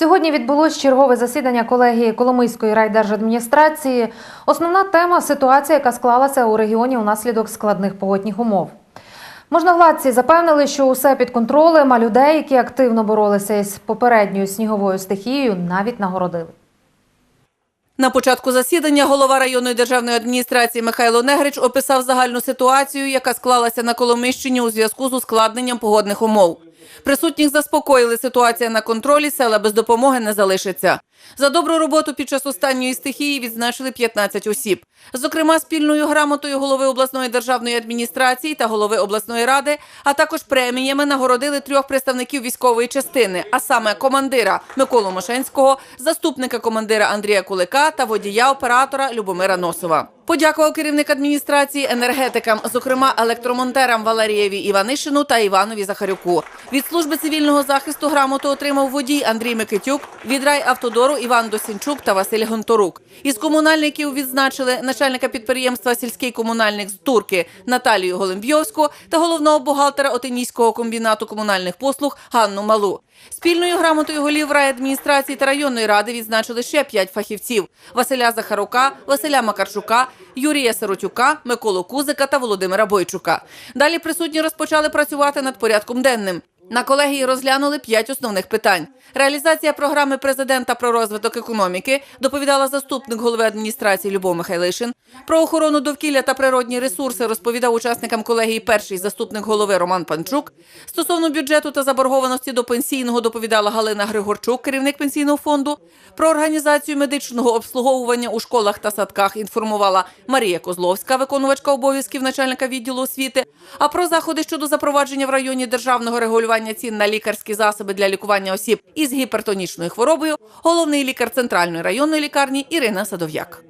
Сьогодні відбулось чергове засідання колегії Коломийської райдержадміністрації. Основна тема ситуація, яка склалася у регіоні унаслідок складних погодних умов. Можновладці запевнили, що усе під контролем, а людей, які активно боролися із попередньою сніговою стихією, навіть нагородили. На початку засідання голова районної державної адміністрації Михайло Негрич описав загальну ситуацію, яка склалася на Коломийщині у зв'язку з ускладненням погодних умов. Присутніх заспокоїли ситуація на контролі, села без допомоги не залишиться. За добру роботу під час останньої стихії відзначили 15 осіб. Зокрема, спільною грамотою голови обласної державної адміністрації та голови обласної ради, а також преміями нагородили трьох представників військової частини, а саме командира Миколу Мошенського, заступника командира Андрія Кулика та водія оператора Любомира Носова. Подякував керівник адміністрації енергетикам, зокрема електромонтерам Валерієві Іванишину та Іванові Захарюку. Від служби цивільного захисту грамоту отримав водій Андрій Микитюк, від райавтодору Іван Досінчук та Василь Гонторук. Із комунальників відзначили начальника підприємства сільський комунальник з Турки Наталію Голембйовську та головного бухгалтера Отинійського комбінату комунальних послуг Ганну Малу. Спільною грамотою голів райадміністрації та районної ради відзначили ще п'ять фахівців: Василя Захарука, Василя Макарчука, Юрія Сиротюка, Миколу Кузика та Володимира Бойчука. Далі присутні розпочали працювати над порядком денним. На колегії розглянули п'ять основних питань. Реалізація програми президента про розвиток економіки доповідала заступник голови адміністрації Любов Михайлишин. Про охорону довкілля та природні ресурси розповідав учасникам колегії перший заступник голови Роман Панчук. Стосовно бюджету та заборгованості до пенсійного доповідала Галина Григорчук, керівник пенсійного фонду. Про організацію медичного обслуговування у школах та садках інформувала Марія Козловська, виконувачка обов'язків начальника відділу освіти. А про заходи щодо запровадження в районі державного регулювання цін на лікарські засоби для лікування осіб із гіпертонічною хворобою головний лікар центральної районної лікарні Ірина Садов'як.